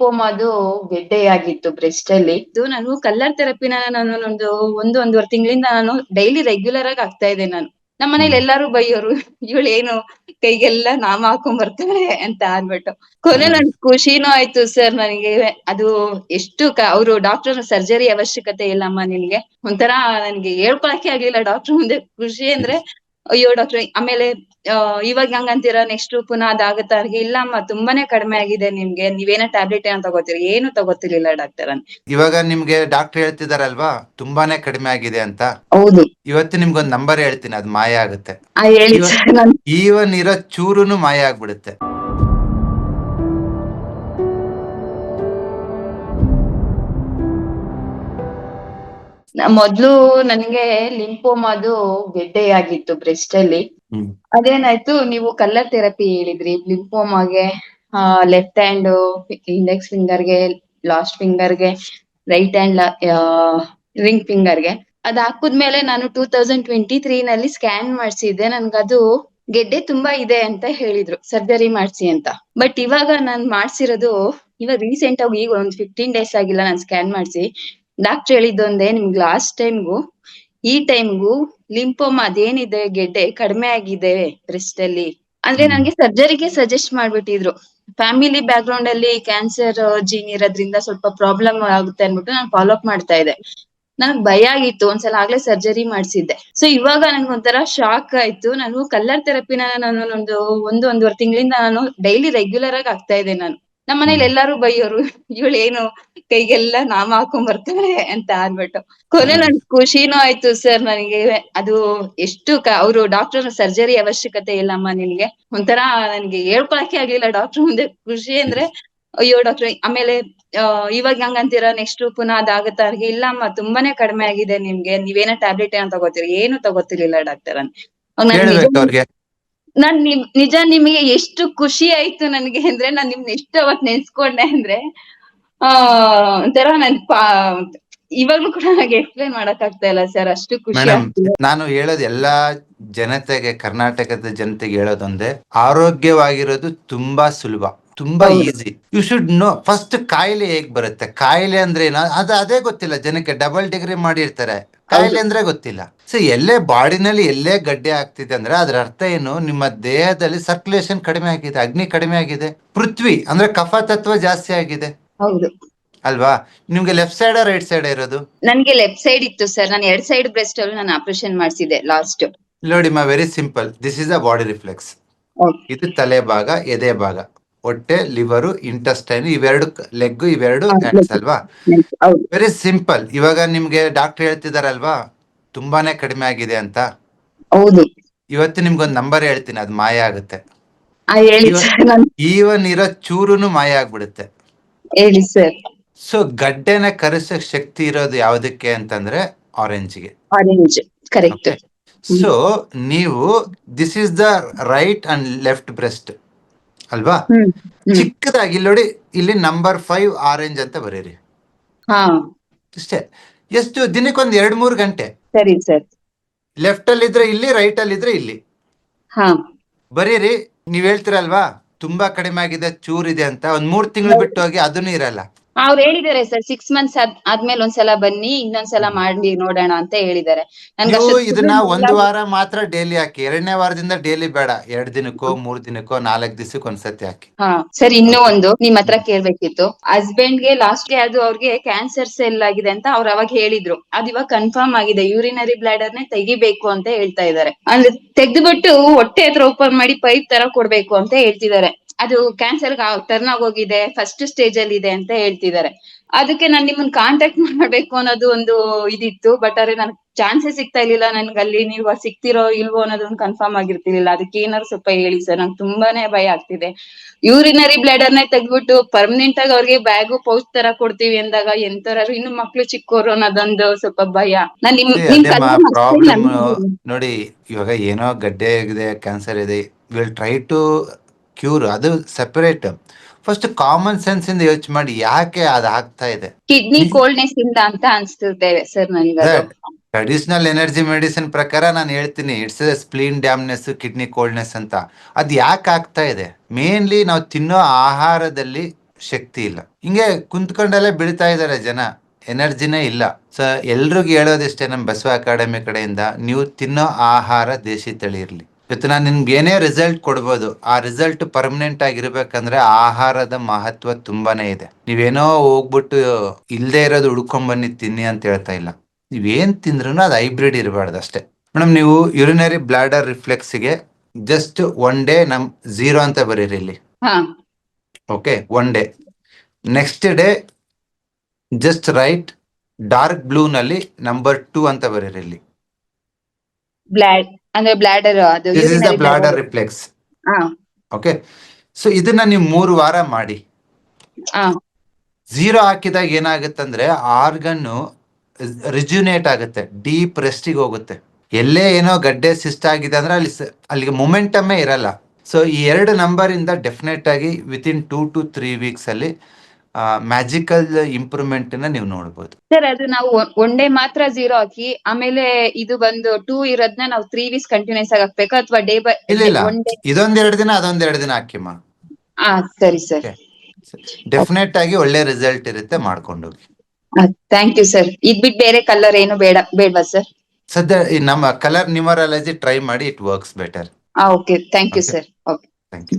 ಲಿಂಫೋಮಾದು ಗೆಡ್ಡೆಯಾಗಿತ್ತು breast ಅಲ್ಲಿ. ಇದು ನಾನು ಕಲರ್ ಥೆರಪಿನ ನಾನು ಒಂದು ಒಂದು ಒಂದೂವರೆ ತಿಂಗಳಿಂದ ನಾನು ಡೈಲಿ ರೆಗ್ಯುಲರ್ ಆಗಿ ಆಗ್ತಾ ಇದೆ ನಾನು. ನಮ್ಮ ಮನೇಲಿ ಎಲ್ಲಾರು ಬೈಯೋರು ಏನು ಕೈಗೆಲ್ಲ ನಾಮ ಹಾಕೊಂಡ್ ಬರ್ತಾಳೆ ಅಂತ ಅಂದ್ಬಿಟ್ಟು ಕೊನೆ ನನ್ ಖುಷಿನೂ ಆಯ್ತು ಸರ್ ನನಗೆ. ಅದು ಎಷ್ಟು ಅವರು ಡಾಕ್ಟರ್ ಸರ್ಜರಿ ಅವಶ್ಯಕತೆ ಇಲ್ಲಮ್ಮ ನಿನ್ಗೆ. ಒಂಥರ ನನ್ಗೆ ಹೇಳ್ಕೊಳಕ್ಕೆ ಆಗ್ಲಿಲ್ಲ ಡಾಕ್ಟರ್ ಮುಂದೆ. ಖುಷಿ ಅಂದ್ರೆ ಅಯ್ಯೋ ಡಾಕ್ಟರ್ ಆಮೇಲೆ ಇವಾಗ ಹಂಗಂತೀರ ನೆಕ್ಸ್ಟ್ ಪುನಃ ಅದಾಗುತ್ತಾ ಇಲ್ಲ ಅಮ್ಮ ತುಂಬಾನೇ ಕಡಿಮೆ ಆಗಿದೆ ನಿಮ್ಗೆ. ನೀವೇನೋ ಟ್ಯಾಬ್ಲೆಟ್ ಏನೋ ತಗೋತೀರಿ? ಏನು ತಗೋತಿರ್ಲಿಲ್ಲ ಡಾಕ್ಟರ್ ಅಂತ ಇವಾಗ ನಿಮ್ಗೆ ಡಾಕ್ಟರ್ ಹೇಳ್ತಿದಾರಲ್ವಾ? ತುಂಬಾನೇ ಕಡಿಮೆ ಆಗಿದೆ ಅಂತ. ಹೌದು. ಇವತ್ತು ನಿಮ್ಗೊಂದ್ ನಂಬರ್ ಹೇಳ್ತೀನಿ ಅದ್ ಮಾಯ ಆಗುತ್ತೆ. ಈವನ್ ಇರೋ ಚೂರುನು ಮಾಯ ಆಗ್ಬಿಡುತ್ತೆ. ಮೊದ್ಲು ನನ್ಗೆ ಗೆಡ್ಡೆ ಗೆಡ್ಡೆಯಾಗಿತ್ತು ಬ್ರೆಸ್ಟ್ ಅಲ್ಲಿ. ಅದೇನಾಯ್ತು ನೀವು ಕಲರ್ ಥೆರಪಿ ಹೇಳಿದ್ರಿ ಲಿಂಪೋಮಾಗೆ ಲೆಫ್ಟ್ ಹ್ಯಾಂಡ್ ಇಂಡೆಕ್ಸ್ ಫಿಂಗರ್ಗೆ ಲಾಸ್ಟ್ ಫಿಂಗರ್ಗೆ ರೈಟ್ ಹ್ಯಾಂಡ್ ರಿಂಗ್ ಫಿಂಗರ್ಗೆ ಅದ್ ಹಾಕುದ್ಮೇಲೆ ನಾನು ಟೂ ತೌಸಂಡ್ ಟ್ವೆಂಟಿ ತ್ರೀ ನಲ್ಲಿ ಸ್ಕ್ಯಾನ್ ಮಾಡ್ಸಿದ್ದೆ ನನ್ಗದು ಗೆಡ್ಡೆ ತುಂಬಾ ಇದೆ ಅಂತ ಹೇಳಿದ್ರು ಸರ್ಜರಿ ಮಾಡ್ಸಿ ಅಂತ. ಬಟ್ ಇವಾಗ ನಾನ್ ಮಾಡ್ಸಿರೋದು ಇವಾಗ ರೀಸೆಂಟ್ ಆಗಿ ಈಗ ಒಂದ್ ಫಿಫ್ಟೀನ್ ಡೇಸ್ ಆಗಿಲ್ಲ ನಾನ್ ಸ್ಕ್ಯಾನ್ ಮಾಡ್ಸಿ. ಡಾಕ್ಟರ್ ಹೇಳಿದ್ದೊಂದೇ ನಿಮ್ಗೆ ಲಾಸ್ಟ್ ಟೈಮ್ಗೂ ಈ ಟೈಮ್ಗೂ ಲಿಂಪೋಮ್ ಅದೇನಿದೆ ಗೆಡ್ಡೆ ಕಡಿಮೆ ಆಗಿದೆ ಬ್ರೆಸ್ಟ್ ಅಲ್ಲಿ. ಅಂದ್ರೆ ನಂಗೆ ನನ್ಗೆ ಸರ್ಜರಿಗೆ ಸಜೆಸ್ಟ್ ಮಾಡ್ಬಿಟ್ಟಿದ್ರು. ಫ್ಯಾಮಿಲಿ ಬ್ಯಾಕ್ ಗ್ರೌಂಡ್ ಅಲ್ಲಿ ಕ್ಯಾನ್ಸರ್ ಜೀನ್ ಇರೋದ್ರಿಂದ ಸ್ವಲ್ಪ ಪ್ರಾಬ್ಲಮ್ ಆಗುತ್ತೆ ಅನ್ಬಿಟ್ಟು ನಾನು ಫಾಲೋ ಅಪ್ ಮಾಡ್ತಾ ಇದ್ದೆ. ನನಗ್ ಭಯ ಆಗಿತ್ತು ಒಂದ್ಸಲ ಆಗ್ಲೇ ಸರ್ಜರಿ ಮಾಡ್ಸಿದ್ದೆ. ಸೊ ಇವಾಗ ನನ್ಗೆ ಒಂಥರ ಶಾಕ್ ಆಯ್ತು. ನಾನು ಕಲರ್ ಥೆರಪಿನ ನಾನು ಒಂದು ಒಂದು ಒಂದೂವರೆ ತಿಂಗಳಿಂದ ನಾನು ಡೈಲಿ ರೆಗ್ಯುಲರ್ ಆಗಿ ಆಗ್ತಾ ಇದೆ ನಾನು. ನಮ್ಮ ಮನೇಲಿ ಎಲ್ಲಾರು ಬೈಯೋರು ಏನು ಕೈಗೆಲ್ಲ ನಾಮ ಹಾಕೊಂಡ್ ಬರ್ತಾಳೆ ಅಂತ ಅನ್ಬಿಟ್ಟು. ಕೊನೆ ನನ್ ಖುಷಿನೂ ಆಯ್ತು ಸರ್ ನನಗೆ. ಅದು ಎಷ್ಟು ಅವರು ಡಾಕ್ಟರ್ ಸರ್ಜರಿ ಅವಶ್ಯಕತೆ ಇಲ್ಲಮ್ಮ ನಿನ್ಗೆ. ಒಂಥರ ನನ್ಗೆ ಹೇಳ್ಕೊಳಕ್ಕೆ ಆಗ್ಲಿಲ್ಲ ಡಾಕ್ಟರ್ ಮುಂದೆ. ಖುಷಿ ಅಂದ್ರೆ ಅಯ್ಯೋ ಡಾಕ್ಟರ್ ಆಮೇಲೆ ಇವಾಗ ಹಂಗಂತೀರಾ ನೆಕ್ಸ್ಟ್ ಪುನಃ ಅದಾಗತ್ತಾ ಇಲ್ಲ ಅಮ್ಮ ತುಂಬಾನೇ ಕಡಿಮೆ ಆಗಿದೆ ನಿಮ್ಗೆ. ನೀವೇನೋ ಟ್ಯಾಬ್ಲೆಟ್ ಏನೋ ತಗೋತೀರಿ ಏನು ತಗೋತಿರ್ಲಿಲ್ಲ ಡಾಕ್ಟರ್ ಅಂತ ನಾನ್ ನಿಮ್ ನಿಜ ನಿಮಗೆ ಎಷ್ಟು ಖುಷಿ ಆಯ್ತು ನನಗೆ ಅಂದ್ರೆ ನಾನ್ ನಿಮ್ನ ಎಷ್ಟು ಅವತ್ ನೆನ್ಸ್ಕೊಂಡೆ ಅಂದ್ರೆ ಆ ಒಂಥರ ನನ್ ಪಾ ಇವಾಗ್ಲೂ ಕೂಡ ನನಗೆ ಎಕ್ಸ್ಪ್ಲೈನ್ ಮಾಡಕ್ ಆಗ್ತಾ ಇಲ್ಲ ಸರ್ ಅಷ್ಟು ಖುಷಿ ಮೇಡಮ್ ಆಗ್ತಿದೆ. ನಾನು ಹೇಳೋದು ಎಲ್ಲಾ ಜನತೆಗೆ ಕರ್ನಾಟಕದ ಜನತೆಗೆ ಹೇಳೋದೊಂದೇ ಆರೋಗ್ಯವಾಗಿರೋದು ತುಂಬಾ ಸುಲಭ. ತುಂಬಾ. Easy you should know first ಕಾಯಿಲೆ ಹೇಗ್ ಬರುತ್ತೆ? ಕಾಯಿಲೆ ಅಂದ್ರೆ ಏನು? ಅದು ಅದೇ ಗೊತ್ತಿಲ್ಲ. ಜನಕ್ಕೆ ಡಬಲ್ ಡಿಗ್ರಿ ಮಾಡಿರ್ತಾರೆ. ಕಾಯಿಲೆ ಅಂದ್ರೆ ಗೊತ್ತಿಲ್ಲ. ಸೊ ಎಲ್ಲೇ ಬಾಡಿನಲ್ಲಿ ಎಲ್ಲೇ ಗಡ್ಡೆ ಆಗ್ತಿದೆ ಅಂದ್ರೆ ಅದ್ರ ಅರ್ಥ ಏನು? ನಿಮ್ಮ ದೇಹದಲ್ಲಿ ಸರ್ಕ್ಯುಲೇಷನ್ ಕಡಿಮೆ ಆಗಿದೆ ಅಗ್ನಿ ಕಡಿಮೆ ಆಗಿದೆ ಪೃಥ್ವಿ ಅಂದ್ರೆ ಕಫ ತತ್ವ ಜಾಸ್ತಿ ಆಗಿದೆ. ಹೌದು. ಅಲ್ವಾ? ನಿಮ್ಗೆ ಲೆಫ್ಟ್ ಸೈಡ್ ರೈಟ್ ಸೈಡ್ ಇರೋದು? ನನ್ಗೆ ಲೆಫ್ಟ್ ಸೈಡ್ ಇತ್ತು ಸರ್ ನಾನು ಎರಡ್ ಸೈಡ್ ಬ್ರೆಸ್ಟ್ ಅಲ್ಲಿ ನಾನು ಆಪರೇಷನ್ ಮಾಡಿಸಿದೆ ಲಾಸ್ಟ್ ನೋಡಿ ಮಾ very simple this is a body reflex ಇದು ತಲೆ ಭಾಗ ಎದೆ ಭಾಗ. ಹೊಟ್ಟೆ ಲಿವರು ಇಂಟೆಸ್ಟೈನ್ ಇವೆರಡು ಲೆಗ್ ಇವೆರಡು ಹ್ಯಾಂಡ್ಸ್ ಅಲ್ವಾ? ವೆರಿ ಸಿಂಪಲ್ ಇವಾಗ ನಿಮ್ಗೆ ಡಾಕ್ಟರ್ ಹೇಳ್ತಿದಾರಲ್ವಾ? ತುಂಬಾನೇ ಕಡಿಮೆ ಆಗಿದೆ ಅಂತ. ಹೌದು. ಇವತ್ತು ನಿಮ್ಗೊಂದ್ ನಂಬರ್ ಹೇಳ್ತೀನಿ ಅದು ಮಾಯ ಆಗುತ್ತೆ. ಈವನ್ ಇರೋ ಚೂರುನು ಮಾಯ ಆಗ್ಬಿಡುತ್ತೆ. ಹೇಳಿ ಸರ್. ಸೊ ಗಡ್ಡೆನ ಕರೆಸೋ ಶಕ್ತಿ ಇರೋದು ಯಾವ್ದಕ್ಕೆ ಅಂತಂದ್ರೆ ಆರೆಂಜ್ಗೆ ಆರೆಂಜ್ ಕರೆಕ್ಟ್ ಸೊ ನೀವು this is the right and left breast ಅಲ್ವಾ? ಚಿಕ್ಕದಾಗಿ ಇಲ್ಲಿ ನೋಡಿ ಇಲ್ಲಿ ನಂಬರ್ ಫೈವ್ ಆರೆಂಜ್ ಅಂತ ಬರೀರಿ. ಹಾ. ಅಷ್ಟೇ ಎಷ್ಟು ದಿನಕ್ಕೊಂದ್ ಎರಡ್ ಮೂರ್ ಗಂಟೆ? ಸರಿ ಸರ್. ಲೆಫ್ಟ್ ಅಲ್ಲಿ ಇದ್ರೆ ಇಲ್ಲಿ ರೈಟ್ ಅಲ್ಲಿ ಇದ್ರೆ ಇಲ್ಲಿ ಬರೀರಿ ನೀವ್ ಹೇಳ್ತೀರಲ್ವಾ ತುಂಬಾ ಕಡಿಮೆ ಆಗಿದೆ ಚೂರ್ ಇದೆ ಅಂತ. ಒಂದ್ ಮೂರ್ ತಿಂಗಳು ಬಿಟ್ಟು ಹೋಗಿ ಅದನ್ನು ಇರಲ್ಲ. ಅವ್ರು ಹೇಳಿದ್ದಾರೆ ಸರ್ ಸಿಕ್ಸ್ ಮಂತ್ಸ್ ಆದ್ಮೇಲೆ ಒಂದ್ಸಲ ಬನ್ನಿ ಇನ್ನೊಂದ್ಸಲ ಮಾಡಿ ನೋಡೋಣ ಅಂತ ಹೇಳಿದ್ದಾರೆ. ಇದನ್ನ ಒಂದು ವಾರ ಮಾತ್ರ ಡೈಲಿ ಹಾಕಿ ಎರಡನೇ ವಾರದಿಂದ ಡೈಲಿ ಬೇಡ ಎರಡ್ ದಿನಕ್ಕೋ ಮೂರ್ ದಿನಕ್ಕೋ ನಾಲ್ಕ್ ದಿವಸಕ್ಕೆ ಒಂದ್ಸತಿ ಹಾಕಿ. ಹಾ ಸರ್ ಇನ್ನೂ ಒಂದು ನಿಮ್ ಹತ್ರ ಕೇಳ್ಬೇಕಿತ್ತು. ಹಸ್ಬೆಂಡ್ಗೆ ಲಾಸ್ಟ್ಗೆ ಅದು ಅವ್ರಿಗೆ ಕ್ಯಾನ್ಸರ್ ಸೆಲ್ ಆಗಿದೆ ಅಂತ ಅವ್ರು ಅವಾಗ ಹೇಳಿದ್ರು. ಅದ್ ಇವಾಗ ಕನ್ಫರ್ಮ್ ಆಗಿದೆ ಯೂರಿನರಿ ಬ್ಲಾಡರ್ ನೇ ತೆಗಿಬೇಕು ಅಂತ ಹೇಳ್ತಾ ಇದಾರೆ ಅಂದ್ರೆ ತೆಗ್ದ್ಬಿಟ್ಟು ಹೊಟ್ಟೆ ಹತ್ರ ಓಪನ್ ಮಾಡಿ ಪೈಪ್ ತರ ಕೊಡ್ಬೇಕು ಅಂತ ಹೇಳ್ತಿದ್ದಾರೆ. ಅದು ಕ್ಯಾನ್ಸರ್ ಟರ್ನ್ ಆಗೋಗಿದೆ ಫಸ್ಟ್ ಸ್ಟೇಜ್ ಅಲ್ಲಿ ಇದೆ ಅಂತ ಹೇಳ್ತಿದ್ದಾರೆ. ಅದಕ್ಕೆ ನಾನ್ ನಿಮ್ಮನ್ನ ಕಾಂಟ್ಯಾಕ್ಟ್ ಮಾಡ್ಬೇಕು ಅನ್ನೋದು ಒಂದು ಇದಿತ್ತು ಬಟ್ ಆದ್ರೆ ನನ್ ಚಾನ್ಸಸ್ ಸಿಗ್ತಾ ಇರ್ಲಿಲ್ಲ. ನನ್ಗೆ ಅಲ್ಲಿ ನೀವು ಸಿಗ್ತಿರೋ ಇಲ್ವೋ ಅನ್ನೋದೊಂದು ಕನ್ಫರ್ಮ್ ಆಗಿರ್ತಿರ್ಲಿಲ್ಲ. ಅದಕ್ಕೆ ಏನಾದ್ರು ಸ್ವಲ್ಪ ಹೇಳಿ ಸರ್. ನಂಗೆ ತುಂಬಾನೇ ಭಯ ಆಗ್ತಿದೆ. ಯೂರಿನರಿ ಬ್ಲೇಡರ್ ನೇ ತೆಗ್ದ್ಬಿಟ್ಟು ಪರ್ಮನೆಂಟ್ ಆಗಿ ಅವ್ರಿಗೆ ಬ್ಯಾಗು ಪೌಚ್ ತರ ಕೊಡ್ತೀವಿ ಅಂದಾಗ ಎಂತರಾದ್ರು ಇನ್ನು ಮಕ್ಳು ಚಿಕ್ಕೋರು ಅನ್ನೋದೊಂದು ಸ್ವಲ್ಪ ಭಯ. ನಾನ್ ನಿಮ್ ನಿಮ್. ನೋಡಿ ಇವಾಗ ಏನೋ ಗಡ್ಡೆ ಆಗಿದೆ ಕ್ಯಾನ್ಸರ್ ಇದೆ. ವಿಲ್ ಟ್ರೈ ಟು ಕ್ಯೂರ್ ಅದು ಸೆಪರೇಟ್ ಫಸ್ಟ್ ಕಾಮನ್ ಸೆನ್ಸ್ ಇಂದ ಯೋಚನೆ ಮಾಡಿ ಯಾಕೆ ಅದು ಆಗ್ತಾ ಇದೆ? ಕಿಡ್ನಿ ಕೋಲ್ಡ್ನೆಸ್ ಇಂದ ಅಂತ ಅನ್ಸ್ತಿರ್ತೇವೆ ಸರ್ ನನಗೆ ಟ್ರೆಡಿಷನಲ್ ಎನರ್ಜಿ ಮೆಡಿಸಿನ್ ಪ್ರಕಾರ ನಾನು ಹೇಳ್ತೀನಿ it's spleen dampness kidney coldness ಅಂತ. ಅದು ಯಾಕೆ ಆಗ್ತಾ ಇದೆ? ಮೇನ್ಲಿ ನಾವು ತಿನ್ನೋ ಆಹಾರದಲ್ಲಿ ಶಕ್ತಿ ಇಲ್ಲ. ಹಿಂಗೆ ಕುಂತ್ಕೊಂಡಲ್ಲೇ ಬೀಳ್ತಾ ಇದಾರೆ ಜನ ಎನರ್ಜಿನೇ ಇಲ್ಲ. ಸೊ ಎಲ್ರಿಗೂ ಹೇಳೋದಿಷ್ಟೇ ನಮ್ಮ ಬಸವ ಅಕಾಡೆಮಿ ಕಡೆಯಿಂದ ನೀವು ತಿನ್ನೋ ಆಹಾರ ದೇಶಿ ತಳಿ ಇರ್ಲಿ. ಇವತ್ತು ನಾನು ನಿಮ್ಗೆ ಏನೇ ರಿಸಲ್ಟ್ ಕೊಡ್ಬೋದು. ಆ ರಿಸಲ್ಟ್ ಪರ್ಮನೆಂಟ್ ಆಗಿರ್ಬೇಕಂದ್ರೆ ಆಹಾರದ ಮಹತ್ವ ತುಂಬಾನೇ ಇದೆ. ನೀವೇನೋ ಹೋಗ್ಬಿಟ್ಟು ಇಲ್ದೇ ಇರೋದು ಹುಡ್ಕೊಂಡ್ ಬನ್ನಿ ತಿನ್ನಿ ಅಂತ ಹೇಳ್ತಾ ಇಲ್ಲ. ನೀವೇನ್ ತಿಂದ್ರೂ ಅದು ಹೈಬ್ರಿಡ್ ಇರಬಾರ್ದು ಅಷ್ಟೇ. ಮೇಡಮ್ ನೀವು ಯುರಿನರಿ ಬ್ಲಾಡರ್ ರಿಫ್ಲೆಕ್ಸ್ಗೆ ಜಸ್ಟ್ ಒನ್ ಡೇ ನಮ್ ಝೀರೋ ಅಂತ ಬರೀರಿ ಇಲ್ಲಿ. Okay one day next day just right dark blue ನಲ್ಲಿ ನಂಬರ್ ಟೂ ಅಂತ ಬರೀರಿ ಇಲ್ಲಿ. ಅಂದ್ರೆ ಬ್ಲಾಡರ್ ಅದು this is the bladder. Reflex ಹಾ. ಓಕೆ ಸೊ ಇದನ್ನ ನೀವು ಮೂರು ವಾರ ಮಾಡಿ. ಹಾ. ಝೀರೋ ಹಾಕಿದಾಗ ಏನಾಗುತ್ತಂದ್ರೆ ಆರ್ಗನ್ ರಿಜ್ಯುನೇಟ್ ಆಗುತ್ತೆ ಡೀಪ್ ರೆಸ್ಟಿಗೆ ಹೋಗುತ್ತೆ. ಎಲ್ಲೇ ಏನೋ ಗಡ್ಡೆ ಸಿಸ್ಟ್ ಆಗಿದೆ ಅಂದ್ರೆ ಅಲ್ಲಿ ಅಲ್ಲಿಗೆ ಮೊಮೆಂಟಮ್ಮೇ ಇರಲ್ಲ. ಸೊ ಈ ಎರಡು ನಂಬರ್ ಇಂದ ಡೆಫಿನೆಟ್ ಆಗಿ within two to three weeks ಅಲ್ಲಿ ಮ್ಯಾಜಿಕಲ್ ಇಂಪ್ರೂವ್ಮೆಂಟ್ನ ನೀವು ನೋಡಬಹುದು ಸರ್ ಅದು ನಾವು ಒನ್ ಡೇ ಮಾತ್ರ ಜೀರೋ ಹಾಕಿ ಆಮೇಲೆ ಇದು ಬಂದು ಟೂ ಇರೋದ್ನ ನಾವು ತ್ರೀ ವೀಕ್ಸ್ ಕಂಟಿನ್ಯೂಸ್ ಆಗಿ ಹಾಕ್ಬೇಕಾ? ಅಥವಾ ಡೇ ಬೈ ಇಲ್ಲ ಡೇ ಇದೊಂದೆರಡು ದಿನ ಅದೊಂದೆರಡು ದಿನ ಹಾಕಿಮ್ಮ ಹಾ ಸರಿ ಸರ್. ಡೆಫಿನೆಟ್ ಆಗಿ ಒಳ್ಳೆ ರಿಸಲ್ಟ್ ಇರುತ್ತೆ ಮಾಡ್ಕೊಂಡೋಗಿ ಥ್ಯಾಂಕ್ ಯು ಸರ್ ಇದ್ ಬಿಟ್ ಬೇರೆ ಕಲರ್ ಏನು ಬೇಡ ಬೇಡವಾ ಸರ್ ಸದ್ಯ ಈ ನಮ್ಮ ಕಲರ್ ನ್ಯೂಮರಾಲಜಿ ಟ್ರೈ ಮಾಡಿ it works better okay thank you sir okay thank you